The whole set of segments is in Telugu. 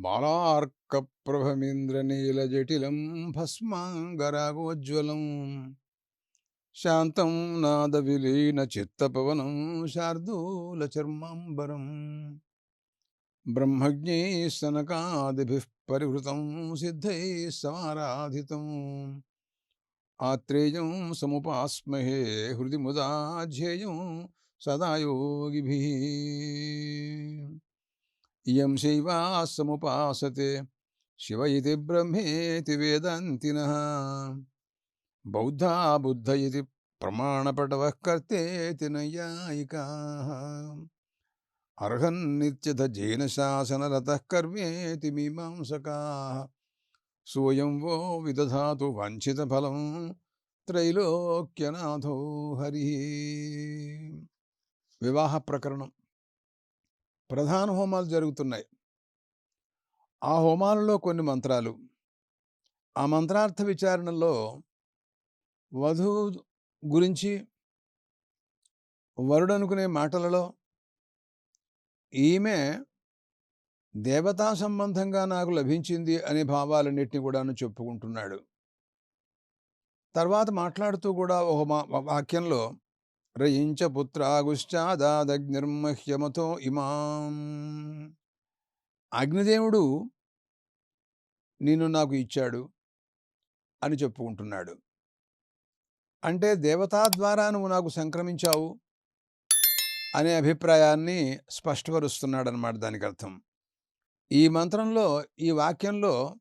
బాలార్కప్రభమింద్రనీలజటిలం భస్మాంగరాగోజ్వలం శాంతం నాదవిలీన చిత్తపవనం శార్దూల చర్మాంబరం బ్రహ్మజ్ఞై సనకాదిభిः పరివృతం సిద్ధై సమారాధితం ఆత్రేయం సముపాస్మహే హృది ముదా ధ్యేయం సదా యోగిభిः ఇయం శైవా సముపాసతే శివ ఇది బ్రహ్మేతి వేదాంతినః బౌద్ధా బుద్ధ ఇది ప్రమాణపటవः కర్తేతి నైయాయికాः. అర్హన్నిత్యథ జైన శాసనరతः కర్మేతి మీమాంసకాः. సోయం వో విదధాతు వాంఛితఫలం త్రైలోక్యనాథో హరి. వివాహ ప్రకరణం. ప్రధాన హోమాలు జరుగుతున్నాయి. ఆ హోమాలలో కొన్ని మంత్రాలు. ఆ మంత్రార్థ విచారణలో వధువు గురించి వరుడు అనుకునే మాటలలో ఈమె దేవతా సంబంధంగా నాకు లభించింది అనే భావాలన్నింటినీ కూడాను చెప్పుకుంటున్నాడు. తర్వాత మాట్లాడుతూ కూడా ఒక వాక్యంలో రయించ పుత్రాగుశ్చాదాదగ్నిర్మహ్యమతో ఇమాం అగ్నిదేవుడు నిన్ను నాకు ఇచ్చాడు అని చెప్పుకుంటున్నాడు. అంటే దేవతా ద్వారా నువ్వు నాకు సంక్రమించావు అనే అభిప్రాయాన్ని స్పష్టపరుస్తున్నాడనమాట దానికి అర్థం. ఈ మంత్రంలో ఈ వాక్యంలో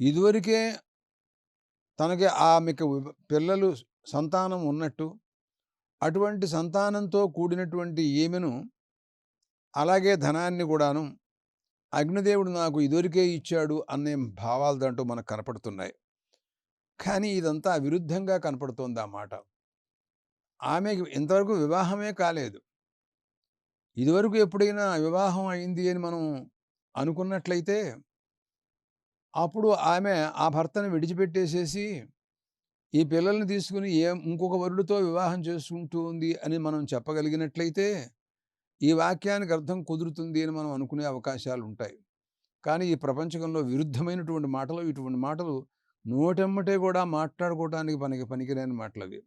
ఇదివరకే తనకి ఆమెకు పిల్లలు సంతానం ఉన్నట్టు అటువంటి సంతానంతో కూడినటువంటి ఈమెను అలాగే ధనాన్ని కూడాను అగ్నిదేవుడు నాకు ఇదివరకే ఇచ్చాడు అనే భావాలు దాంట్లో మనకు కనపడుతున్నాయి. కానీ ఇదంతా విరుద్ధంగా కనపడుతోంది ఆ మాట. ఆమెకి ఇంతవరకు వివాహమే కాలేదు. ఇదివరకు ఎప్పుడైనా వివాహం అయింది అని మనం అనుకున్నట్లయితే అప్పుడు ఆమె ఆ భర్తను విడిచిపెట్టేసేసి ఈ పిల్లల్ని తీసుకుని ఏ ఇంకొక వరుడితో వివాహం చేసుకుంటూ ఉంది అని మనం చెప్పగలిగినట్లయితే ఈ వాక్యానికి అర్థం కుదురుతుంది అని మనం అనుకునే అవకాశాలు ఉంటాయి. కానీ ఈ ప్రపంచకంలో విరుద్ధమైనటువంటి మాటలు ఇటువంటి మాటలు నోటెమ్మటే కూడా మాట్లాడుకోవడానికి పనికి పనికిరాని మాటలు అవి.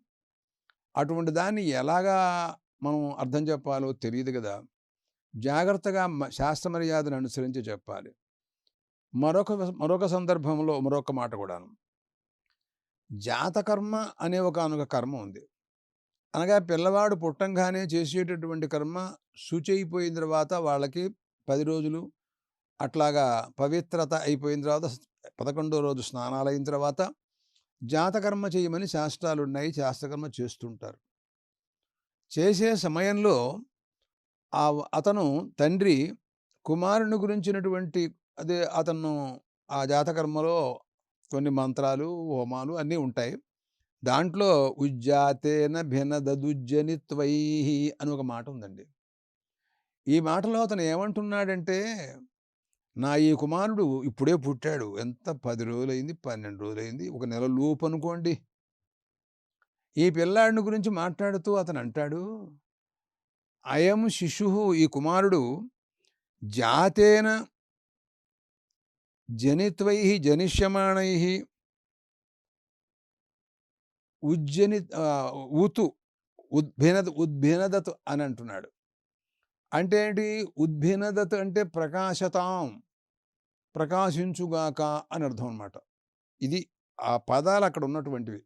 అటువంటి దాన్ని ఎలాగా మనం అర్థం చెప్పాలో తెలియదు కదా! జాగ్రత్తగా శాస్త్ర మర్యాదను అనుసరించి చెప్పాలి. మరొక మరొక సందర్భంలో మరొక మాట కూడాను. జాతకర్మ అనే ఒక అనొక కర్మ ఉంది. అనగా పిల్లవాడు పుట్టంగానే చేసేటటువంటి కర్మ శుచి అయిపోయిన తర్వాత వాళ్ళకి పది రోజులు అట్లాగా పవిత్రత అయిపోయిన తర్వాత పదకొండో రోజు స్నానాలు అయిన తర్వాత జాతకర్మ చేయమని శాస్త్రాలు ఉన్నాయి శాస్త్రకర్మ చేస్తుంటారు. చేసే సమయంలో ఆ అతను తండ్రి కుమారుని గురించినటువంటి అదే అతను ఆ జాతకర్మలో కొన్ని మంత్రాలు హోమాలు అన్నీ ఉంటాయి. దాంట్లో ఉజ్జాతేన భినదదుజ్జనిత్వై అని ఒక మాట ఉందండి. ఈ మాటలో అతను ఏమంటున్నాడంటే నా ఈ కుమారుడు ఇప్పుడే పుట్టాడు. ఎంత పది రోజులైంది పన్నెండు రోజులైంది ఒక నెల లోపు అనుకోండి. ఈ పిల్లాడిని గురించి మాట్లాడుతూ అతను అంటాడు అయం శిశు ఈ కుమారుడు జాతేన జనిత్వై జనిష్యమాణై ఉజ్జని ఊతు ఉద్భినద ఉద్భినదత్ అని అంటున్నాడు. అంటే ఏంటి? ఉద్భినదత్ అంటే ప్రకాశతాం ప్రకాశించుగాక అని అర్థం అనమాట ఇది ఆ పదాలు అక్కడ ఉన్నటువంటివి.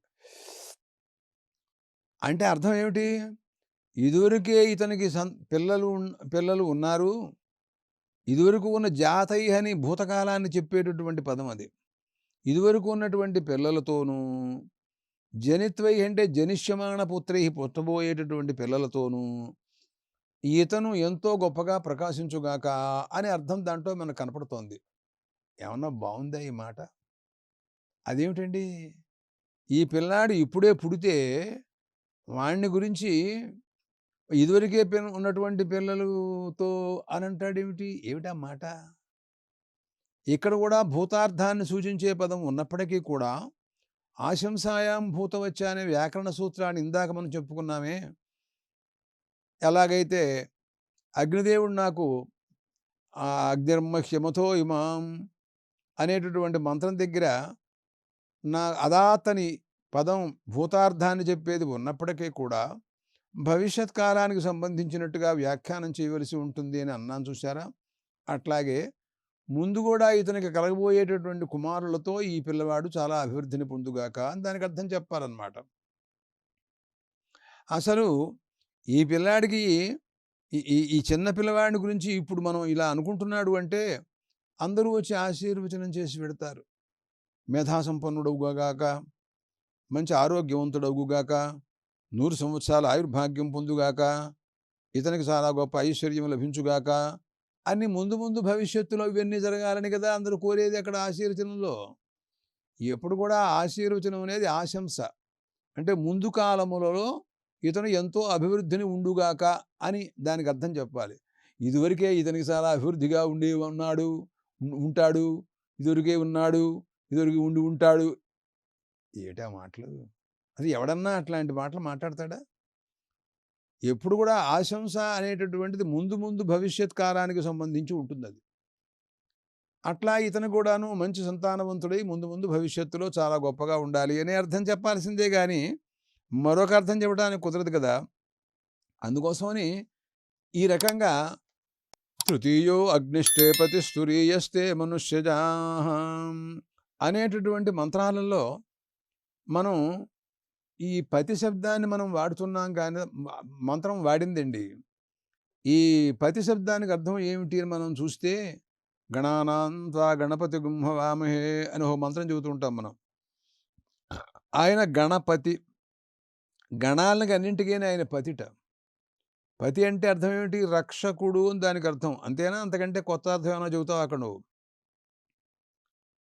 అంటే అర్థం ఏమిటి? ఇదివరకే ఇతనికి సం పిల్లలు పిల్లలు ఉన్నారు. ఇదివరకు ఉన్న జాతై అని భూతకాలాన్ని చెప్పేటటువంటి పదం అది. ఇదివరకు ఉన్నటువంటి పిల్లలతోనూ జనిత్వై అంటే జనిష్యమాణ పుత్రై పుట్టబోయేటటువంటి పిల్లలతోనూ ఇతను ఎంతో గొప్పగా ప్రకాశించుగాక అని అర్థం దాంట్లో మనకు కనపడుతోంది. ఏమన్నా బాగుందా ఈ మాట? అదేమిటండి? ఈ పిల్లాడు ఇప్పుడే పుడితే వాణ్ణి గురించి ఇదివరకే ఉన్నటువంటి పిల్లలతో అని అంటాడేమిటి ఏమిటా మాట? ఇక్కడ కూడా భూతార్థాన్ని సూచించే పదం ఉన్నప్పటికీ కూడా ఆశంసాయాం భూతవచ్చ అనే వ్యాకరణ సూత్రాన్ని ఇందాక మనం చెప్పుకున్నామే. ఎలాగైతే అగ్నిదేవుడు నాకు ఆ అగ్నిర్మహ్యమతో ఇమాం అనేటటువంటి మంత్రం దగ్గర నా అదాతని పదం భూతార్థాన్ని చెప్పేది ఉన్నప్పటికీ కూడా భవిష్యత్ కాలానికి సంబంధించినట్టుగా వ్యాఖ్యానం చేయవలసి ఉంటుంది అని అన్నాను చూసారా అట్లాగే ముందు కూడా ఇతనికి కలగబోయేటటువంటి కుమారులతో ఈ పిల్లవాడు చాలా అభివృద్ధిని పొందుగాక అని దానికి అర్థం చెప్పాలన్నమాట అసలు ఈ పిల్లాడికి ఈ- ఈ ఈ చిన్న పిల్లవాడిని గురించి ఇప్పుడు మనం ఇలా అనుకుంటున్నాడు అంటే అందరూ వచ్చి ఆశీర్వచనం చేసి పెడతారు. మేధాసంపన్నుడవుగాక మంచి ఆరోగ్యవంతుడవుగాక నూరు సంవత్సరాల ఆయుర్భాగ్యం పొందుగాక ఇతనికి చాలా గొప్ప ఐశ్వర్యం లభించుగాక అన్ని ముందు ముందు భవిష్యత్తులో ఇవన్నీ జరగాలని కదా అందరూ కోరేది అక్కడ ఆశీర్వచనంలో. ఎప్పుడు కూడా ఆశీర్వచనం అనేది ఆశంస. అంటే ముందు కాలములలో ఇతను ఎంతో అభివృద్ధిని ఉండుగాక అని దానికి అర్థం చెప్పాలి. ఇదివరకే ఇతనికి చాలా అభివృద్ధిగా ఉండి ఉన్నాడు ఉంటాడు ఇదివరకే ఉన్నాడు ఇదివరకు ఉండి ఉంటాడు. ఏటా మాటలు? అది ఎవడన్నా అట్లాంటి మాటలు మాట్లాడతాడా? ఎప్పుడు కూడా ఆశంస అనేటటువంటిది ముందు ముందు భవిష్యత్ కాలానికి సంబంధించి ఉంటుంది అది అట్లా ఇతను కూడాను మంచి సంతానవంతుడై ముందు ముందు భవిష్యత్తులో చాలా గొప్పగా ఉండాలి అనే అర్థం చెప్పాల్సిందే కానీ మరొక అర్థం చెప్పడానికి కుదరదు కదా! అందుకోసమని ఈ రకంగా తృతీయో అగ్నిష్టేపతి స్థురీయస్తే మనుష్యజా అనేటటువంటి మంత్రాలలో మనం ఈ పతి శబ్దాన్ని మనం వాడుతున్నాం కానీ మంత్రం వాడిందండి. ఈ పతి శబ్దానికి అర్థం ఏమిటి అని మనం చూస్తే గణానాంతా గణపతి గుంహవామహే అని ఒక మంత్రం చెబుతూ ఉంటాం మనం. ఆయన గణపతి గణాలకు అన్నింటికైనా ఆయన పతిట. పతి అంటే అర్థం ఏమిటి? రక్షకుడు అని దానికి అర్థం. అంతేనా? అంతకంటే కొత్త అర్థం ఏమైనా చెబుతావు అక్కడ నువ్వు?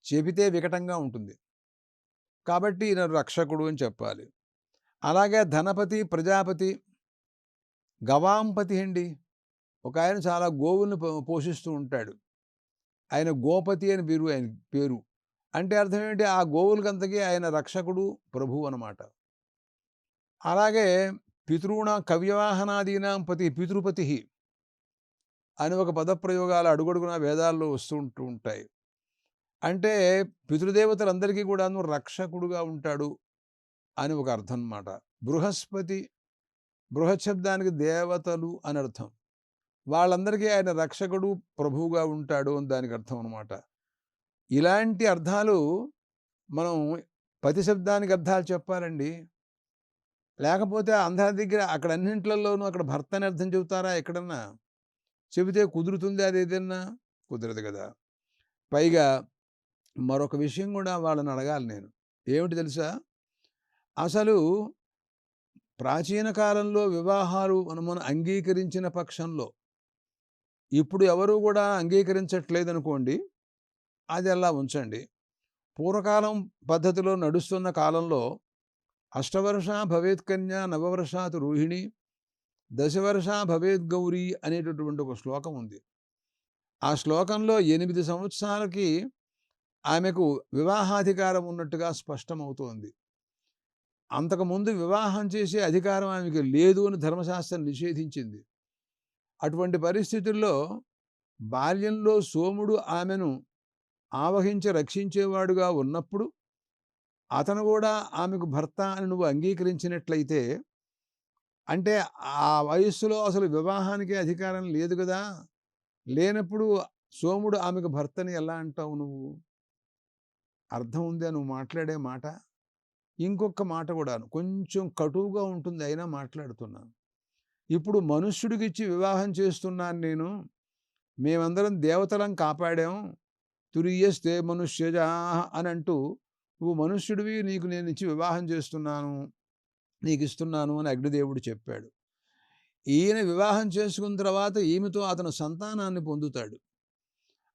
చెబితే వికటంగా ఉంటుంది. కాబట్టి ఈయన రక్షకుడు అని చెప్పాలి. అలాగే ధనపతి ప్రజాపతి గవాంపతి అండి. ఒక ఆయన చాలా గోవుల్ని పో- పోషిస్తూ ఉంటాడు. ఆయన గోపతి అని పేరు ఆయన పేరు. అంటే అర్థం ఏంటి? ఆ గోవులకంతకీ ఆయన రక్షకుడు ప్రభువు అనమాట అలాగే పితృణ కవ్యవాహనాదీనాం పతి పితృపతి అని ఒక పదప్రయోగాలు అడుగడుగున వేదాల్లో వస్తూ ఉంటూ ఉంటాయి. అంటే పితృదేవతలందరికీ కూడాను రక్షకుడుగా ఉంటాడు. అని ఒక అర్థం అన్నమాట బృహస్పతి బృహత్ శబ్దానికి దేవతలు అని అర్థం. వాళ్ళందరికీ ఆయన రక్షకుడు ప్రభువుగా ఉంటాడు అని దానికి అర్థం అనమాట ఇలాంటి అర్థాలు మనం పతి శబ్దానికి అర్థాలు చెప్పాలండి. లేకపోతే అందరి దగ్గర అక్కడ అన్నింటిలోనూ అక్కడ భర్త అని అర్థం చెబుతారా ఎక్కడన్నా? చెబితే కుదురుతుంది అది ఏదన్నా? కుదరదు కదా. పైగా మరొక విషయం కూడా వాళ్ళని అడగాలి నేను. ఏమిటి తెలుసా? అసలు ప్రాచీన కాలంలో వివాహాలు మనం మనం అంగీకరించిన పక్షంలో ఇప్పుడు ఎవరు కూడా అంగీకరించట్లేదు అనుకోండి అది అలా ఉంచండి. పూర్వకాలం పద్ధతిలో నడుస్తున్న కాలంలో అష్టవర్ష భవేత్ కన్య నవవర్షాత్ రోహిణి దశవర్ష భవేద్ గౌరీ అనేటటువంటి ఒక శ్లోకం ఉంది. ఆ శ్లోకంలో ఎనిమిది సంవత్సరాలకి ఆమెకు వివాహాధికారం ఉన్నట్టుగా స్పష్టమవుతోంది. అంతకుముందు వివాహం చేసే అధికారం ఆమెకి లేదు అని ధర్మశాస్త్రం నిషేధించింది. అటువంటి పరిస్థితుల్లో బాల్యంలో సోముడు ఆమెను ఆవహించి రక్షించేవాడుగా ఉన్నప్పుడు అతను కూడా ఆమెకు భర్త అని నువ్వు అంగీకరించినట్లయితే అంటే ఆ వయస్సులో అసలు వివాహానికి అధికారం లేదు కదా? లేనప్పుడు సోముడు ఆమెకు భర్తని ఎలా అంటావు నువ్వు? అర్థం ఉందా నువ్వు మాట్లాడే మాట? ఇంకొక మాట కూడాను. కొంచెం కటువుగా ఉంటుంది అయినా మాట్లాడుతున్నాను ఇప్పుడు మనుష్యుడికి ఇచ్చి వివాహం చేస్తున్నాను నేను. మేమందరం దేవతలం కాపాడాం. తురియస్తే మనుష్యజా అని అంటూ నువ్వు మనుష్యుడివి నీకు నేను ఇచ్చి వివాహం చేస్తున్నాను. నీకు ఇస్తున్నాను అని అగ్నిదేవుడు చెప్పాడు. ఈయన వివాహం చేసుకున్న తర్వాత ఈమెతో అతను సంతానాన్ని పొందుతాడు.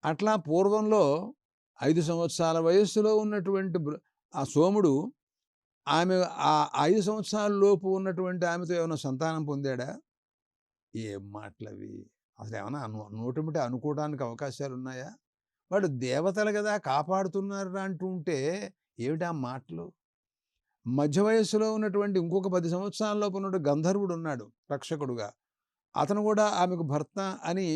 అట్లా పూర్వంలో ఐదు సంవత్సరాల వయస్సులో ఉన్నటువంటి ఆ సోముడు ఆమె ఆ ఐదు సంవత్సరాల లోపు ఉన్నటువంటి ఆమెతో ఏమైనా సంతానం పొందాడా? ఏం మాటలవి? అసలు ఏమైనా అను నోటమిటి అనుకోవడానికి అవకాశాలు ఉన్నాయా వాడు దేవతలు కదా కాపాడుతున్నారు అంటూ ఉంటే ఏమిటా మాటలు? మధ్య వయస్సులో ఉన్నటువంటి ఇంకొక పది సంవత్సరాల్లోపు లోపు గంధర్వుడు ఉన్నాడు రక్షకుడుగా. అతను కూడా ఆమెకు భర్త అని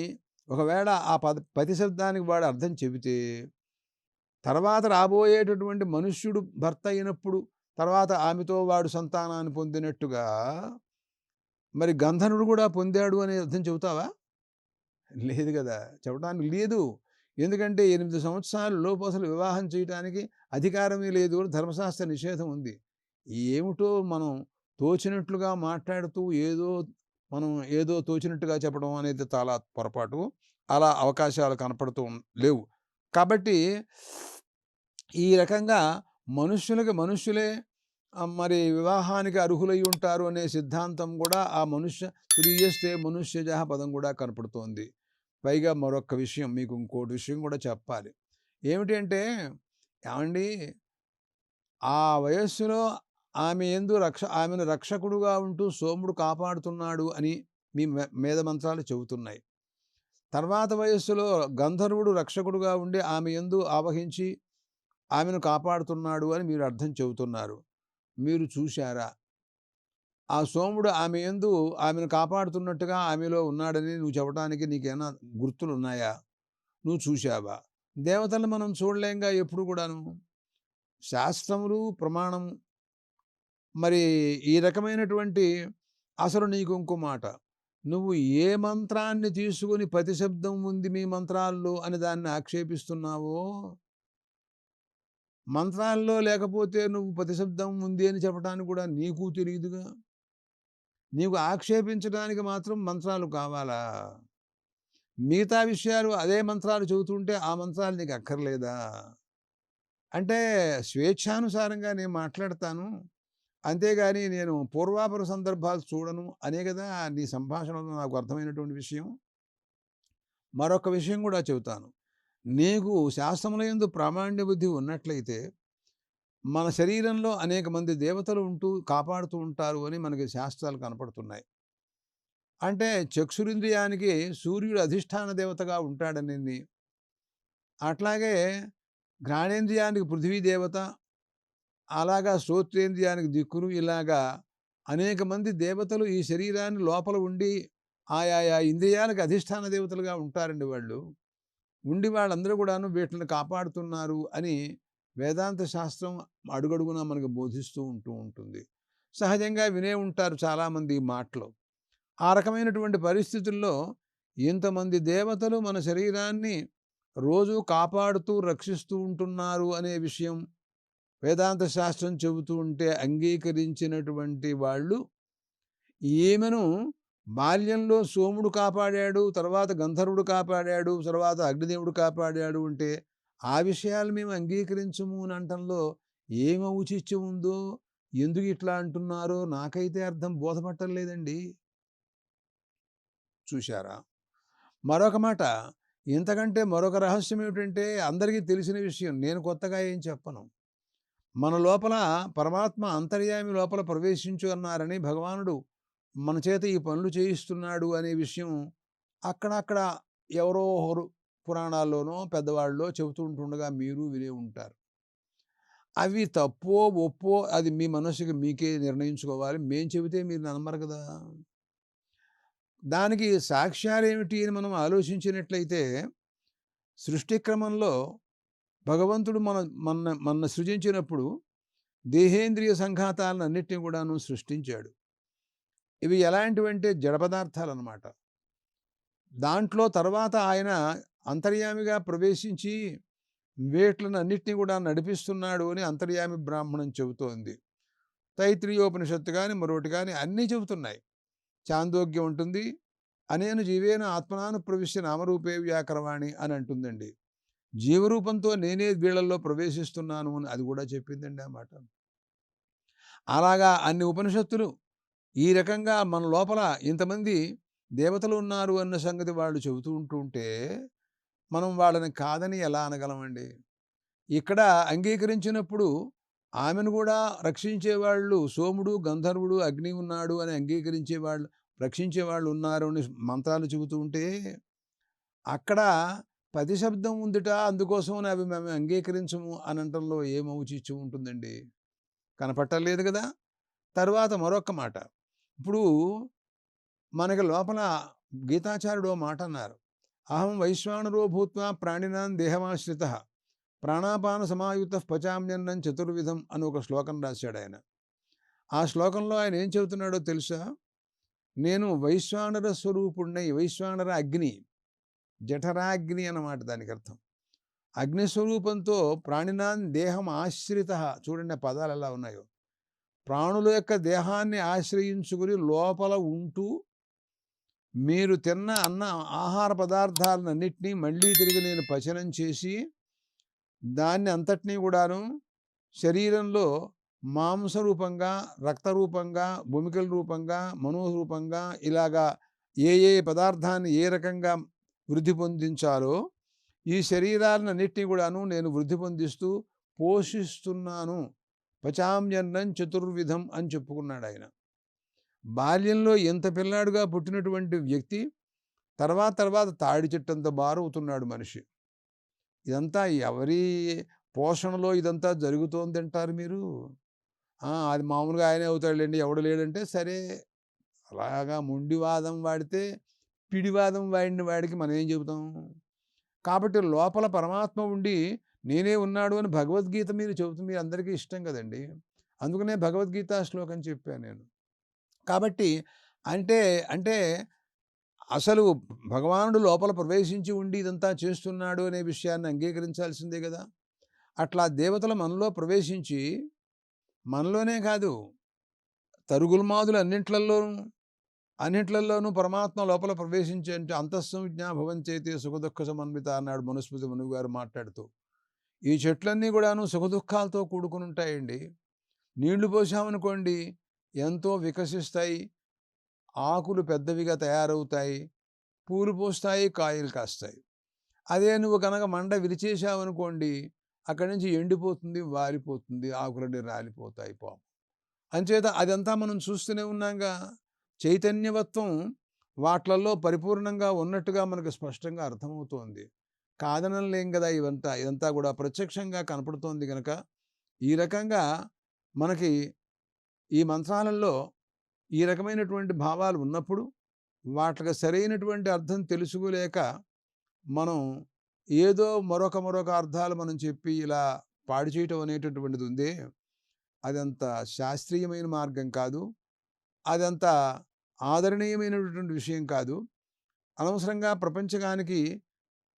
ఒకవేళ ఆ పద పతి శబ్దానికి వాడు అర్థం చెబితే తర్వాత రాబోయేటటువంటి మనుష్యుడు భర్త అయినప్పుడు తర్వాత ఆమెతో వాడు సంతానాన్ని పొందినట్టుగా మరి గంధనుడు కూడా పొందాడు అనే అర్థం చెబుతావా? లేదు కదా! చెప్పడానికి లేదు. ఎందుకంటే ఎనిమిది సంవత్సరాలు లోపు అసలు వివాహం చేయడానికి అధికారమే లేదు అని ధర్మశాస్త్ర నిషేధం ఉంది. ఏమిటో మనం తోచినట్లుగా మాట్లాడుతూ ఏదో మనం ఏదో తోచినట్టుగా చెప్పడం అనేది చాలా పొరపాటు. అలా అవకాశాలు కనపడుతూ లేవు. కాబట్టి ఈ రకంగా మనుష్యులకి మనుష్యులే మరి వివాహానికి అర్హులై ఉంటారు అనే సిద్ధాంతం కూడా ఆ మనుష్య తురియస్తే మనుష్యజ పదం కూడా కనపడుతోంది. పైగా మరొక విషయం మీకు ఇంకోటి విషయం కూడా చెప్పాలి. ఏమిటి అంటే ఏమండి? ఆ వయస్సులో ఆమె ఎందు రక్ష ఆమెను రక్షకుడుగా ఉంటూ సోముడు కాపాడుతున్నాడు అని మీ మె- మేధ మంత్రాలు చెబుతున్నాయి. తర్వాత వయస్సులో గంధర్వుడు రక్షకుడుగా ఉండి ఆమె ఎందు ఆవహించి ఆమెను కాపాడుతున్నాడు అని మీరు అర్థం చెబుతున్నారు. మీరు చూశారా? ఆ సోముడు ఆమె ఎందు ఆమెను కాపాడుతున్నట్టుగా ఆమెలో ఉన్నాడని నువ్వు చెప్పడానికి నీకేమైనా గుర్తులు ఉన్నాయా నువ్వు చూశావా? దేవతలను మనం చూడలేంగా ఎప్పుడు కూడాను? శాస్త్రములు ప్రమాణం మరి ఈ రకమైనటువంటి అసలు నీకు ఇంకో మాట. నువ్వు ఏ మంత్రాన్ని తీసుకుని ప్రతిశబ్దం ఉంది మీ మంత్రాల్లో అని దాన్ని ఆక్షేపిస్తున్నావో మంత్రాల్లో లేకపోతే నువ్వు ప్రతిశబ్దం ఉంది అని చెప్పడానికి కూడా నీకు తెలియదుగా నీకు ఆక్షేపించడానికి మాత్రం మంత్రాలు కావాలా? మిగతా విషయాలు అదే మంత్రాలు చెబుతుంటే ఆ మంత్రాలు నీకు అక్కర్లేదా? అంటే స్వేచ్ఛానుసారంగా నేను మాట్లాడతాను. అంతేగాని నేను పూర్వాపర సందర్భాలు చూడను. అనే కదా నీ సంభాషణలో నాకు అర్థమైనటువంటి విషయం. మరొక విషయం కూడా చెబుతాను. నీకు శాస్త్రముల యందు ప్రామాణ్య బుద్ధి ఉన్నట్లయితే మన శరీరంలో అనేక మంది దేవతలు ఉంటూ కాపాడుతూ ఉంటారు అని మనకి శాస్త్రాలు కనపడుతున్నాయి. అంటే చక్షురింద్రియానికి సూర్యుడు అధిష్టాన దేవతగా ఉంటాడని అట్లాగే ఘ్రాణేంద్రియానికి పృథ్వీ దేవత అలాగా శ్రోత్రేంద్రియానికి దిక్కును ఇలాగా అనేక మంది దేవతలు ఈ శరీరాన్ని లోపల ఉండి ఆయా ఇంద్రియాలకు అధిష్టాన దేవతలుగా ఉంటారండి వాళ్ళు. ఉండి వాళ్ళందరూ కూడాను వీటిని కాపాడుతున్నారు అని వేదాంత శాస్త్రం అడుగడుగున మనకు బోధిస్తూ ఉంటూ ఉంటుంది. సహజంగా వినే ఉంటారు చాలామంది ఈ మాటలు. ఆ రకమైనటువంటి పరిస్థితుల్లో ఇంతమంది దేవతలు మన శరీరాన్ని రోజు కాపాడుతూ రక్షిస్తూ ఉంటున్నారు అనే విషయం వేదాంత శాస్త్రం చెబుతూ ఉంటే అంగీకరించినటువంటి వాళ్ళు ఈమెను బాల్యంలో సోముడు కాపాడాడు తర్వాత గంధర్వుడు కాపాడాడు తర్వాత అగ్నిదేవుడు కాపాడాడు అంటే ఆ విషయాలు మేము అంగీకరించము అని అంటంలో ఏం ఔచిత్యం ఉందో ఎందుకు ఇట్లా అంటున్నారో నాకైతే అర్థం బోధపట్టలేదండి. చూశారా? మరొక మాట ఇంతకంటే మరొక రహస్యం ఏమిటంటే అందరికీ తెలిసిన విషయం నేను కొత్తగా ఏం చెప్పను. మన లోపల పరమాత్మ అంతర్యామి లోపల ప్రవేశించు అన్నారని భగవానుడు మన చేత ఈ పనులు చేయిస్తున్నాడు అనే విషయం అక్కడక్కడ ఎవరో ఒకరు పురాణాల్లోనో పెద్దవాళ్ళలో చెబుతూ ఉంటుండగా మీరు వినే ఉంటారు. అవి తప్పో ఒప్పో అది మీ మనసుకి మీకే నిర్ణయించుకోవాలి. మేం చెబితే మీరు నమ్మరు కదా! దానికి సాక్ష్యాలు ఏమిటి అని మనం ఆలోచించినట్లయితే సృష్టి క్రమంలో భగవంతుడు మన మన మన సృజించినప్పుడు దేహేంద్రియ సంఘాతాలను అన్నిటిని కూడాను సృష్టించాడు. ఇవి ఎలాంటివంటే జడ పదార్థాలు అన్నమాట దాంట్లో తర్వాత ఆయన అంతర్యామిగా ప్రవేశించి వేట్లను అన్నిటినీ కూడా నడిపిస్తున్నాడు అని అంతర్యామి బ్రాహ్మణం చెబుతోంది. తైత్రీయోపనిషత్తు కానీ మరొకటి కానీ అన్నీ చెబుతున్నాయి. చాందోగ్యం ఉంటుంది అనేను జీవేన ఆత్మనాను ప్రవిశ్య నామరూపే వ్యాకరవాణి అని అంటుందండి. జీవరూపంతో నేనే వీళ్ళల్లో ప్రవేశిస్తున్నాను అని అది కూడా చెప్పిందండి ఆ మాట. అలాగా అన్ని ఉపనిషత్తులు ఈ రకంగా మన లోపల ఇంతమంది దేవతలు ఉన్నారు అన్న సంగతి వాళ్ళు చెబుతూ ఉంటుంటే మనం వాళ్ళని కాదని ఎలా అనగలమండి? ఇక్కడ అంగీకరించినప్పుడు ఆమెను కూడా రక్షించేవాళ్ళు సోముడు గంధర్వుడు అగ్ని ఉన్నాడు అని అంగీకరించేవాళ్ళు రక్షించేవాళ్ళు ఉన్నారు అని మంత్రాలు చెబుతూ ఉంటే అక్కడ పది శబ్దం ఉందిట అందుకోసం అవి మేము అంగీకరించము అనంటంలో ఏమవుచిచ్చు ఉంటుందండి? కనపట్టలేదు కదా? తర్వాత మరొక మాట. ఇప్పుడు మనకి లోపల గీతాచార్యుడు మాట అన్నారు అహం వైశ్వానరో భూత్వా ప్రాణినాన్ దేహమాశ్రిత ప్రాణాపాన సమాయుత పచామ్యన్నం చతుర్విధం అని ఒక శ్లోకం రాశాడు ఆయన. ఆ శ్లోకంలో ఆయన ఏం చెబుతున్నాడో తెలుసా? నేను వైశ్వానర స్వరూపుణ్ణి వైశ్వానర అగ్ని జఠరాగ్ని అన్నమాట దానికి అర్థం. అగ్ని స్వరూపంతో ప్రాణినాన్ దేహం ఆశ్రిత చూడండి పదాలు ఎలా ఉన్నాయో. ప్రాణుల యొక్క దేహాన్ని ఆశ్రయించుకుని లోపల ఉంటూ మీరు తిన్న అన్న ఆహార పదార్థాలన్నింటినీ మళ్ళీ తిరిగి నేను పచనం చేసి దాన్ని అంతటినీ కూడాను శరీరంలో మాంసరూపంగా రక్తరూపంగా భూమికల రూపంగా మనోరూపంగా ఇలాగా ఏ ఏ పదార్థాన్ని ఏ రకంగా వృద్ధి పొందించాలో ఈ శరీరాలన్నింటినీ కూడాను నేను వృద్ధి పొందిస్తూ పోషిస్తున్నాను. పచామ్యన్నం చతుర్విధం అని చెప్పుకున్నాడు ఆయన. బాల్యంలో ఎంత పిల్లాడుగా పుట్టినటువంటి వ్యక్తి తర్వాత తర్వాత తాడి చెట్టంత బారవుతున్నాడు మనిషి. ఇదంతా ఎవరి పోషణలో ఇదంతా జరుగుతోంది అంటారు మీరు? అది మామూలుగా ఆయనే అవుతాడులేండి ఎవడు లేడంటే సరే అలాగా మొండివాదం వాడితే పిడివాదం వాడిన వాడికి మనం ఏం చెబుతాం? కాబట్టి లోపల పరమాత్మ ఉండి నేనే ఉన్నాడు అని భగవద్గీత మీరు చెబుతూ మీరు అందరికీ ఇష్టం కదండి. అందుకనే భగవద్గీత శ్లోకం చెప్పాను నేను. కాబట్టి అంటే అంటే అసలు భగవానుడు లోపల ప్రవేశించి ఉండి ఇదంతా చేస్తున్నాడు అనే విషయాన్ని అంగీకరించాల్సిందే కదా. అట్లా దేవతలు మనలో ప్రవేశించి మనలోనే కాదు తరుగుల్మాదులు అన్నింటిలోనూ అన్నింటిలోనూ పరమాత్మ లోపల ప్రవేశించే అంటే అంతఃసంజ్ఞా చేతి సుఖదుఖ సమన్విత అన్నాడు మనుస్మృతి మనువు గారు మాట్లాడుతూ. ఈ చెట్లన్నీ కూడాను సుఖదుఖాలతో కూడుకుని ఉంటాయండి. నీళ్ళు పోసామనుకోండి ఎంతో వికసిస్తాయి ఆకులు పెద్దవిగా తయారవుతాయి పూలు పోస్తాయి కాయలు కాస్తాయి. అదే నువ్వు కనుక మండ విరిచేసావనుకోండి అక్కడి నుంచి ఎండిపోతుంది వారిపోతుంది ఆకులన్నీ రాలిపోతాయి పాము అంచేత అదంతా మనం చూస్తూనే ఉన్నాగా. చైతన్యవత్వం వాట్లల్లో పరిపూర్ణంగా ఉన్నట్టుగా మనకు స్పష్టంగా అర్థమవుతోంది. కాదనలేం కదా ఇవంతా. ఇదంతా కూడా ప్రత్యక్షంగా కనపడుతోంది కనుక ఈ రకంగా మనకి ఈ మంత్రాలలో ఈ రకమైనటువంటి భావాలు ఉన్నప్పుడు వాటికి సరైనటువంటి అర్థం తెలుసుకోలేక మనం ఏదో మరొక మరొక అర్థాలు మనం చెప్పి ఇలా పాడు చేయటం అనేటటువంటిది ఉంది. అదంత శాస్త్రీయమైన మార్గం కాదు. అదంత ఆదరణీయమైనటువంటి విషయం కాదు. అనవసరంగా ప్రపంచకానికి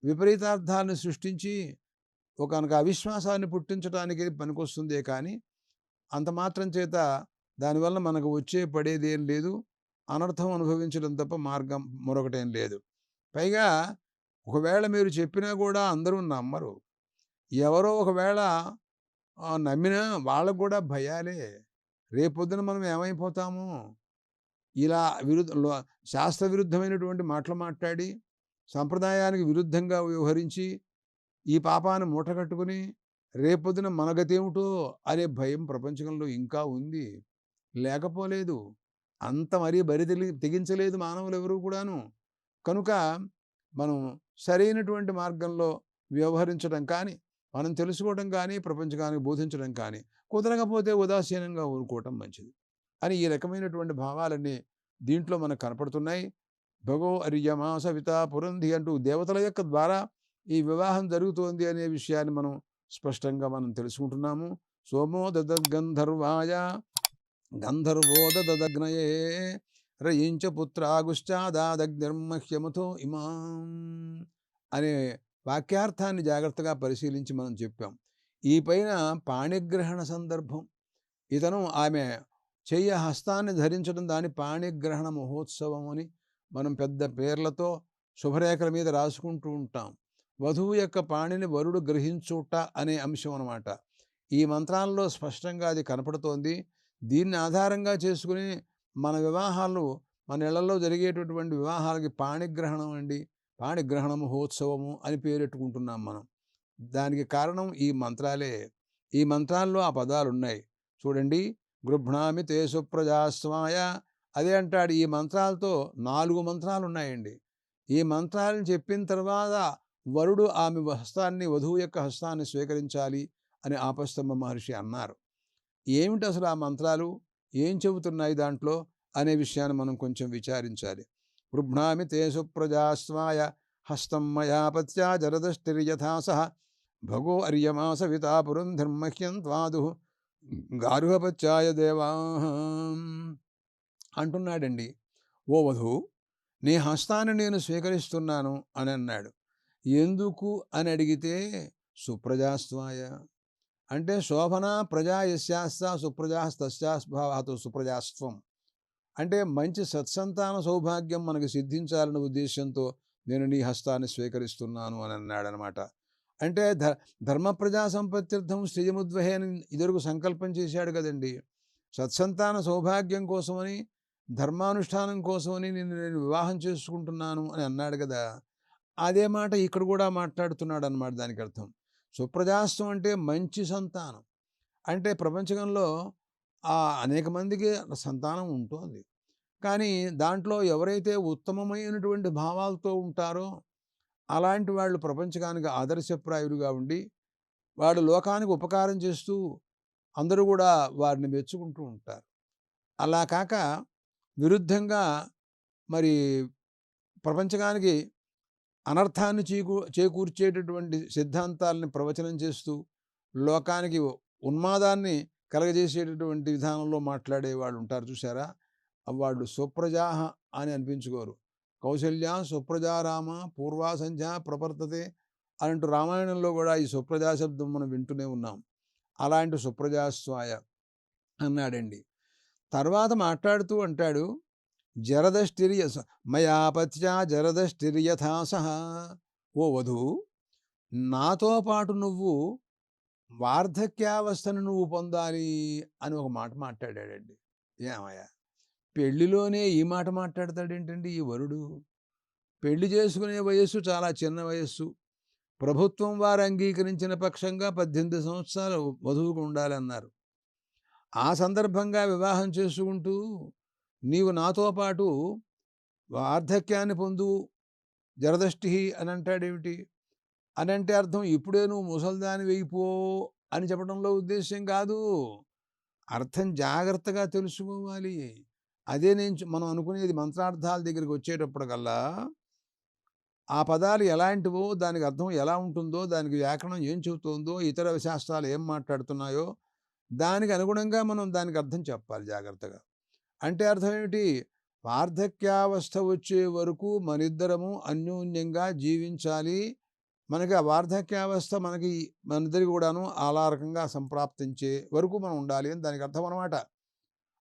విపరీతార్థాలను సృష్టించి ఒకనొక అవిశ్వాసాన్ని పుట్టించడానికి పనికొస్తుందే కానీ అంత మాత్రం చేత దానివల్ల మనకు వచ్చే పడేదేం లేదు. అనర్థం అనుభవించడం తప్ప మార్గం మరొకటేం లేదు. పైగా ఒకవేళ మీరు చెప్పినా కూడా అందరూ నమ్మరు. ఎవరో ఒకవేళ నమ్మినా వాళ్ళకు కూడా భయాలే. రేపొద్దున మనం ఏమైపోతాము? ఇలా విరుద్ధ శాస్త్ర విరుద్ధమైనటువంటి మాటలు మాట్లాడి సంప్రదాయానికి విరుద్ధంగా వ్యవహరించి ఈ పాపాన్ని మూటగట్టుకుని రేపొద్దున మన గతేమిటో అనే భయం ప్రపంచంలో ఇంకా ఉంది. లేకపోలేదు. అంత మరీ బరి తెగించలేదు మానవులు ఎవరు కూడాను. కనుక మనం సరైనటువంటి మార్గంలో వ్యవహరించడం కానీ మనం తెలుసుకోవడం కానీ ప్రపంచకానికి బోధించడం కానీ కుదరకపోతే ఉదాసీనంగా ఊరుకోవటం మంచిది. అని ఈ రకమైనటువంటి భావాలన్నీ దీంట్లో మనకు కనపడుతున్నాయి. భగో అర్యమా సవిత పురంధి అంటూ దేవతల యొక్క ద్వారా ఈ వివాహం జరుగుతోంది అనే విషయాన్ని మనం స్పష్టంగా మనం తెలుసుకుంటున్నాము. సోమో దద్గంధర్వాయ గంధర్వో దదగ్నయే రయించ పుత్రాగుశ్చాదాదగ్నిర్మహ్యముతో ఇమాం అనే వాక్యార్థాన్ని జాగ్రత్తగా పరిశీలించి మనం చెప్పాం. ఈ పైన పాణిగ్రహణ సందర్భం. ఇతను ఆమె చెయ్య హస్తాన్ని ధరించడం దాని పాణిగ్రహణ మహోత్సవం అని మనం పెద్ద పేర్లతో శుభరేఖల మీద రాసుకుంటూ ఉంటాం. వధువు యొక్క పాణిని వరుడు గ్రహించుట అనే అంశం అన్నమాట. ఈ మంత్రాల్లో స్పష్టంగా అది కనపడుతోంది. దీన్ని ఆధారంగా చేసుకుని మన వివాహాలు మన ఇళ్ళలో జరిగేటటువంటి వివాహాలకి పాణిగ్రహణం అండి. పాణిగ్రహణ మహోత్సవము అని పేరెట్టుకుంటున్నాం మనం. దానికి కారణం ఈ మంత్రాలే. ఈ మంత్రాల్లో ఆ పదాలు ఉన్నాయి చూడండి. గృభ్ణామి తే సుప్రజాస్వాయ అదే అంటాడు ఈ మంత్రాలతో నాలుగు మంత్రాలు ఉన్నాయండి ఈ మంత్రాలను చెప్పిన తర్వాత వరుడు ఆమె హస్తాన్ని వధువు యొక్క హస్తాన్ని స్వీకరించాలి అని ఆపస్తంభ మహర్షి అన్నారు. ఏమిటి అసలు ఆ మంత్రాలు? ఏం చెబుతున్నాయి దాంట్లో? అనే విషయాన్ని మనం కొంచెం విచారించాలి. గృభ్ణామి తేసు సుప్రజాస్వాయ హస్తం మయాపత్యా సహ భగో అర్యమాస వితాపురం ధర్మహ్యం త్వాదు గార్హపత్యాయ దేవా అంటున్నాడండి. ఓ వధు నీ హస్తాన్ని నేను స్వీకరిస్తున్నాను అని అన్నాడు. ఎందుకు? అని అడిగితే సుప్రజాస్వాయ. అంటే శోభన ప్రజా యశాస్త సుప్రజాస్తస్యాస్భావాతో సుప్రజాస్వం అంటే మంచి సత్సంతాన సౌభాగ్యం మనకు సిద్ధించాలనే ఉద్దేశంతో నేను నీ హస్తాన్ని స్వీకరిస్తున్నాను అని అన్నాడనమాట. అంటే ధ ధర్మ ప్రజా సంపత్త్యర్థం శ్రీయముద్వహే అని ఇదివరకు సంకల్పం చేశాడు కదండి. సత్సంతాన సౌభాగ్యం కోసమని ధర్మానుష్ఠానం కోసమని నేను నేను వివాహం చేసుకుంటున్నాను అని అన్నాడు కదా! అదే మాట ఇక్కడ కూడా మాట్లాడుతున్నాడు అనమాట దానికి అర్థం. సుప్రజాస్తం అంటే మంచి సంతానం. అంటే ప్రపంచకంలో ఆ అనేక మందికి సంతానం ఉంటుంది. కానీ దాంట్లో ఎవరైతే ఉత్తమమైనటువంటి భావాలతో ఉంటారో అలాంటి వాళ్ళు ప్రపంచకానికి ఆదర్శప్రాయులుగా ఉండి వాడు లోకానికి ఉపకారం చేస్తూ అందరూ కూడా వారిని మెచ్చుకుంటూ ఉంటారు. అలా కాక విరుద్ధంగా మరి ప్రపంచకానికి అనర్థాన్ని చేకూ చేకూర్చేటటువంటి సిద్ధాంతాలని ప్రవచనం చేస్తూ లోకానికి ఉన్మాదాన్ని కలగజేసేటటువంటి విధానంలో మాట్లాడే వాళ్ళు ఉంటారు చూసారా వాళ్ళు సుప్రజాహ అని అనిపించుకోరు. కౌశల్య సుప్రజారామ పూర్వాసంధ్య ప్రవర్తతే అలాంటి రామాయణంలో కూడా ఈ సుప్రజా శబ్దం మనం వింటూనే ఉన్నాం. అలాంటి సుప్రజాస్వాయ అన్నాడండి. తర్వాత మాట్లాడుతూ అంటాడు జరదష్టిర్య మయాపత్యా జరదష్టిర్యథాసహ ఓ వధు నాతో పాటు నువ్వు వార్ధక్యావస్థను నువ్వు పొందాలి అని ఒక మాట మాట్లాడాడండి. ఏమయ్యా పెళ్ళిలోనే ఈ మాట మాట్లాడతాడేంటండి ఈ వరుడు? పెళ్ళి చేసుకునే వయస్సు చాలా చిన్న వయస్సు. ప్రభుత్వం వారు అంగీకరించిన పక్షంగా పద్దెనిమిది సంవత్సరాలు వధువుకు ఉండాలన్నారు. ఆ సందర్భంగా వివాహం చేసుకుంటూ నీవు నాతో పాటు వార్ధక్యాన్ని పొందు జరదష్టి అని అంటాడేమిటి? అని అంటే అర్థం ఇప్పుడే నువ్వు ముసల్దాని వెయ్యిపో అని చెప్పడంలో ఉద్దేశం కాదు. అర్థం జాగ్రత్తగా తెలుసుకోవాలి. అదే నేను మనం అనుకునేది మంత్రార్థాల దగ్గరికి వచ్చేటప్పటికల్లా ఆ పదాలు ఎలాంటివో దానికి అర్థం ఎలా ఉంటుందో దానికి వ్యాకరణం ఏం చెబుతుందో ఇతర శాస్త్రాలు ఏం మాట్లాడుతున్నాయో దానికి అనుగుణంగా మనం దానికి అర్థం చెప్పాలి జాగ్రత్తగా. అంటే అర్థం ఏమిటి వార్ధక్యావస్థ వచ్చే వరకు మనిద్దరము అన్యోన్యంగా జీవించాలి. మనకి ఆ వార్ధక్యావస్థ మనకి మనిద్దరికి కూడాను అలా రకంగా సంప్రాప్తించే వరకు మనం ఉండాలి అని దానికి అర్థం అనమాట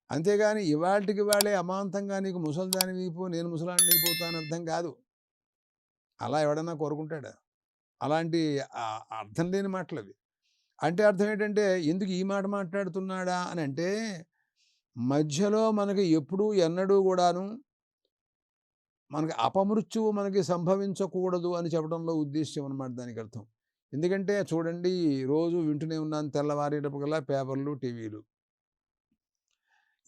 అంతేగాని ఇవాళకి వాళ్ళే అమాంతంగా నీకు ముసలిదాని వీపు నేను ముసలాన్ని అయిపోతాను అర్థం కాదు. అలా ఎవడన్నా కోరుకుంటాడా? అలాంటి అర్థం లేని మాటలు అవి అంటే అర్థం ఏంటంటే ఎందుకు ఈ మాట మాట్లాడుతున్నాడా అని అంటే మధ్యలో మనకి ఎప్పుడూ ఎన్నడూ కూడాను మనకి అపమృత్యువు మనకి సంభవించకూడదు అని చెప్పడంలో ఉద్దేశ్యం అనమాట దానికి అర్థం. ఎందుకంటే చూడండి రోజు వింటూనే ఉన్నాను తెల్లవారేటప్పటికల్లా పేపర్లు టీవీలు.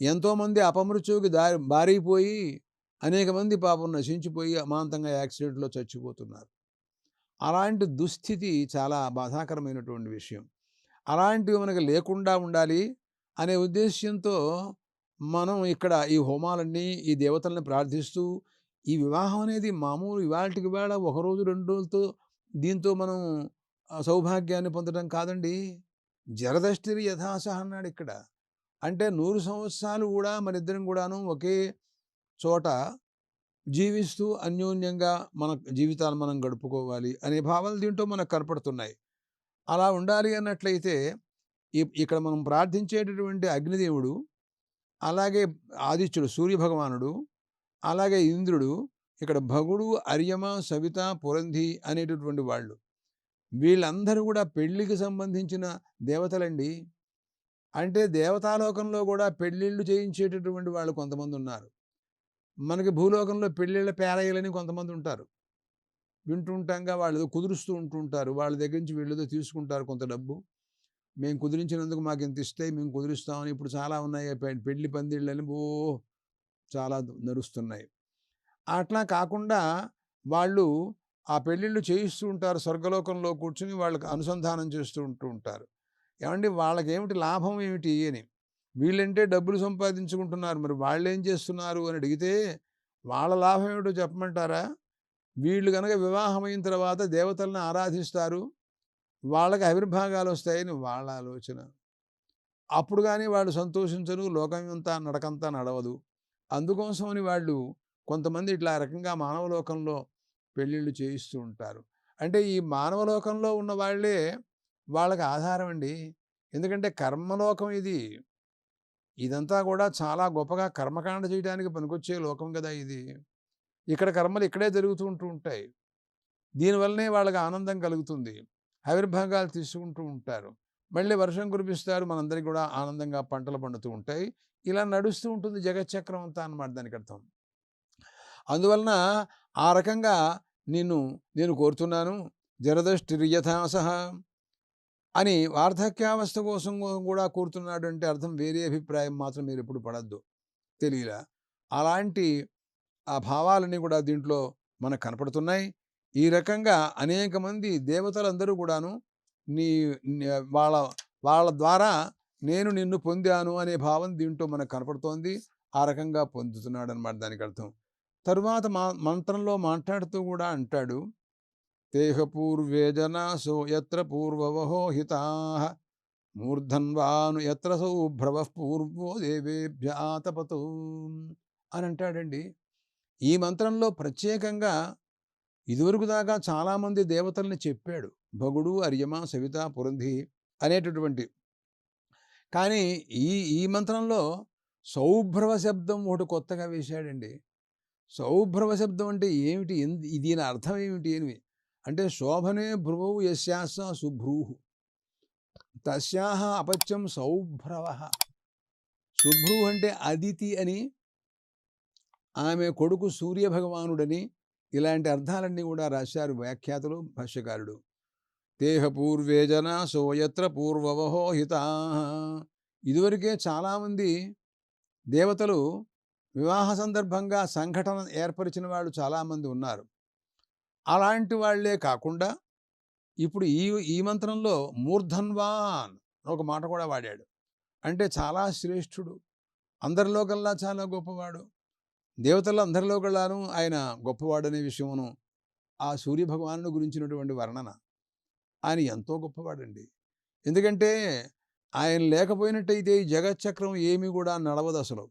ఎంతోమంది అపమృత్యువుకి దారి బారిపోయి అనేక మంది పాపం నశించిపోయి అమాంతంగా యాక్సిడెంట్లో చచ్చిపోతున్నారు. అలాంటి దుస్థితి చాలా బాధాకరమైనటువంటి విషయం. అలాంటివి మనకి లేకుండా ఉండాలి అనే ఉద్దేశ్యంతో మనం ఇక్కడ ఈ హోమాలన్నీ ఈ దేవతల్ని ప్రార్థిస్తూ ఈ వివాహం అనేది మామూలు ఇవాళకి వేళ ఒకరోజు రెండు రోజులతో దీంతో మనం సౌభాగ్యాన్ని పొందడం కాదండి. జరదష్టిరి యథాశ అన్నాడు ఇక్కడ. అంటే నూరు సంవత్సరాలు కూడా మన ఇద్దరం కూడాను ఒకే చోట జీవిస్తూ అన్యోన్యంగా మన జీవితాలు మనం గడుపుకోవాలి అనే భావాలు దీంట్లో మనకు కనపడుతున్నాయి. అలా ఉండాలి అన్నట్లయితే ఇక్కడ మనం ప్రార్థించేటటువంటి అగ్నిదేవుడు అలాగే ఆదిత్యుడు సూర్యభగవానుడు అలాగే ఇంద్రుడు ఇక్కడ భగుడు అర్యమ సవిత పురంధి అనేటటువంటి వాళ్ళు. వీళ్ళందరూ కూడా పెళ్ళికి సంబంధించిన దేవతలండి. అంటే దేవతాలోకంలో కూడా పెళ్ళిళ్ళు చేయించేటటువంటి వాళ్ళు కొంతమంది ఉన్నారు. మనకి భూలోకంలో పెళ్ళిళ్ళ పేరయ్యలని కొంతమంది ఉంటారు. వింటుంటాంగా వాళ్ళు కుదురుస్తూ ఉంటుంటారు. వాళ్ళ దగ్గర నుంచి వీళ్ళతో తీసుకుంటారు కొంత డబ్బు. మేము కుదిరించినందుకు మాకు ఇంత ఇస్తే మేము కుదిరిస్తామని ఇప్పుడు చాలా ఉన్నాయి. పెళ్ళి పందిళ్ళని ఓ చాలా నడుస్తున్నాయి. అట్లా కాకుండా వాళ్ళు ఆ పెళ్ళిళ్ళు చేయిస్తూ ఉంటారు. స్వర్గలోకంలో కూర్చుని వాళ్ళకి అనుసంధానం చేస్తూ ఉంటూ ఉంటారు. ఏమండి? వాళ్ళకి ఏమిటి లాభం ఏమిటి అని. వీళ్ళంటే డబ్బులు సంపాదించుకుంటున్నారు. మరి వాళ్ళు ఏం చేస్తున్నారు అని అడిగితే వాళ్ళ లాభం ఏమిటో చెప్పమంటారా? వీళ్ళు కనుక వివాహమైన తర్వాత దేవతలను ఆరాధిస్తారు వాళ్ళకి ఆవిర్భాగాలు వస్తాయని వాళ్ళ ఆలోచన. అప్పుడు కానీ వాళ్ళు సంతోషించరు లోకం అంతా నడకంతా నడవదు. అందుకోసమని వాళ్ళు కొంతమంది ఇట్లా రకంగా మానవలోకంలో పెళ్ళిళ్ళు చేయిస్తూ ఉంటారు. అంటే ఈ మానవలోకంలో ఉన్న వాళ్ళే వాళ్ళకి ఆధారం అండి. ఎందుకంటే కర్మలోకం ఇది. ఇదంతా కూడా చాలా గొప్పగా కర్మకాండ చేయడానికి పనికొచ్చే లోకం కదా ఇది. ఇక్కడ కర్మలు ఇక్కడే జరుగుతూ ఉంటూ ఉంటాయి. దీనివల్లనే వాళ్ళకి ఆనందం కలుగుతుంది. ఆవిర్భాగాలు తీసుకుంటూ ఉంటారు. మళ్ళీ వర్షం కురిపిస్తారు. మనందరికీ కూడా ఆనందంగా పంటలు పండుతూ ఉంటాయి. ఇలా నడుస్తూ ఉంటుంది జగచ్చక్రం అంతా అన్నమాట దానికి అర్థం. అందువలన ఆ రకంగా నిన్ను నేను కోరుతున్నాను. జరదష్టిర్యథాసహ అని వార్ధక్యావస్థ కోసం కూడా కోరుతున్నాడు అంటే అర్థం వేరే అభిప్రాయం మాత్రం మీరు ఎప్పుడు పడద్దు. తెలియలా అలాంటి ఆ భావాలన్నీ కూడా దీంట్లో మనకు కనపడుతున్నాయి. ఈ రకంగా అనేక మంది దేవతలందరూ కూడాను నీ వాళ్ళ వాళ్ళ ద్వారా నేను నిన్ను పొందాను అనే భావం దీంట్లో మనకు కనపడుతోంది. ఆ రకంగా పొందుతున్నాడు అనమాట దానికి అర్థం. తరువాత మా మంత్రంలో మాట్లాడుతూ కూడా అంటాడు. దేహపూర్వేజనా సో ఎత్ర పూర్వవహో హితా మూర్ధన్వాను ఎత్ర సౌభ్రవ పూర్వో దేవేభ్యాతపతు అని అంటాడండి. ఈ మంత్రంలో ప్రత్యేకంగా ఇదివరకు దాకా చాలామంది దేవతల్ని చెప్పాడు. భగుడు అర్యమ సవిత పురంధి అనేటటువంటి. కానీ ఈ ఈ మంత్రంలో సౌభ్రవ శబ్దం ఒకటి కొత్తగా వేశాడండి. సౌభ్రవ శబ్దం అంటే ఏమిటి? ఎందు దీని అర్థం ఏమిటి అని. అంటే శోభనే భ్రువౌ యశాస సుభ్రూహు. తస్యాహ అపత్యం సౌభ్రవ. శుభ్రు అంటే అదితి అని ఆమె కొడుకు సూర్య భగవానుడని ఇలాంటి అర్థాలన్నీ కూడా రాశారు వ్యాఖ్యాతలు భాష్యకారుడు. దేహపూర్వే జనా సోయత్ర పూర్వవహోహిత ఇదివరకే చాలామంది దేవతలు వివాహ సందర్భంగా సంఘటన ఏర్పరిచిన వాళ్ళు చాలామంది ఉన్నారు. అలాంటి వాళ్ళే కాకుండా ఇప్పుడు ఈ ఈ మంత్రంలో మూర్ధన్వాన్ ఒక మాట కూడా వాడాడు. అంటే చాలా శ్రేష్ఠుడు. అందరిలోకల్లా చాలా గొప్పవాడు. దేవతల అందరిలో ఆయన గొప్పవాడనే విషయమును ఆ సూర్యభగవానుడు గురించినటువంటి వర్ణన. ఆయన ఎంతో గొప్పవాడండి. ఎందుకంటే ఆయన లేకపోయినట్టయితే ఈ జగచ్చక్రం ఏమీ కూడా నడవదు అసలు.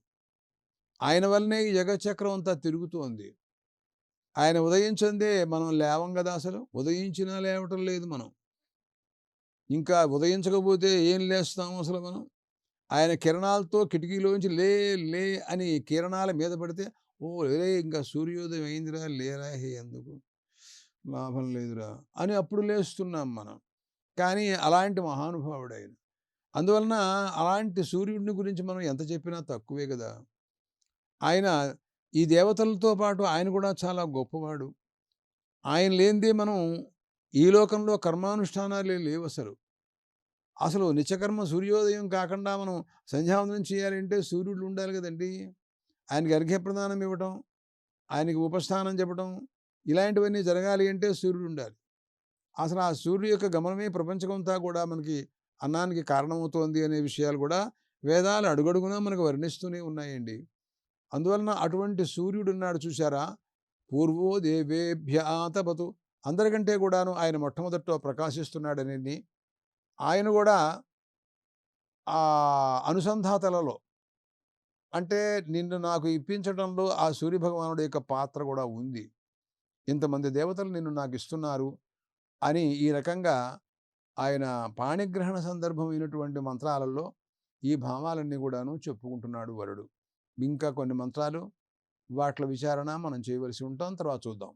ఆయన వల్లనే ఈ జగచ్చక్రం అంతా తిరుగుతోంది. ఆయన ఉదయించందే మనం లేవం కదా అసలు ఉదయించినా లేవటం లేదు మనం. ఇంకా ఉదయించకపోతే ఏం లేస్తాం అసలు మనం? ఆయన కిరణాలతో కిటికీలోంచి లే లే అని కిరణాల మీద పడితే ఓ లే ఇంకా సూర్యోదయం అయిందిరా లేరా హే ఎందుకు? లాభం లేదురా అని అప్పుడు లేస్తున్నాం మనం. కానీ అలాంటి మహానుభావుడు ఆయన అందువలన అలాంటి సూర్యుడిని గురించి మనం ఎంత చెప్పినా తక్కువే కదా. ఆయన ఈ దేవతలతో పాటు ఆయన కూడా చాలా గొప్పవాడు. ఆయన లేనిదే మనం ఈ లోకంలో కర్మానుష్ఠానాలే లేవు అసలు అసలు నిత్యకర్మ సూర్యోదయం కాకుండా మనం సంధ్యావందనం చేయాలంటే సూర్యుడు ఉండాలి కదండి. ఆయనకి అర్ఘ్యప్రదానం ఇవ్వటం ఆయనకి ఉపస్థానం చెప్పడం ఇలాంటివన్నీ జరగాలి అంటే సూర్యుడు ఉండాలి. అసలు ఆ సూర్యుడు యొక్క గమనమే ప్రపంచమంతా కూడా మనకి అన్నానికి కారణమవుతోంది అనే విషయాలు కూడా వేదాలు అడుగడుగునా మనకు వర్ణిస్తూనే ఉన్నాయండి. అందువలన అటువంటి సూర్యుడు ఉన్నాడు చూసారా పూర్వో అందరికంటే కూడాను ఆయన మొట్టమొదట ప్రకాశిస్తున్నాడని ఆయన కూడా ఆ అనుసంధాతలలో అంటే నిన్ను నాకు ఇప్పించడంలో ఆ సూర్యభగవానుడి యొక్క పాత్ర కూడా ఉంది. ఇంతమంది దేవతలు నిన్ను నాకు ఇస్తున్నారు అని ఈ రకంగా ఆయన పాణిగ్రహణ సందర్భమైనటువంటి మంత్రాలలో ఈ భావాలన్నీ కూడాను చెప్పుకుంటున్నాడు వరుడు. ఇంకా కొన్ని మంత్రాలు వాట్ల విచారణ మనం చేయవలసి ఉంటాం. తర్వాత చూద్దాం.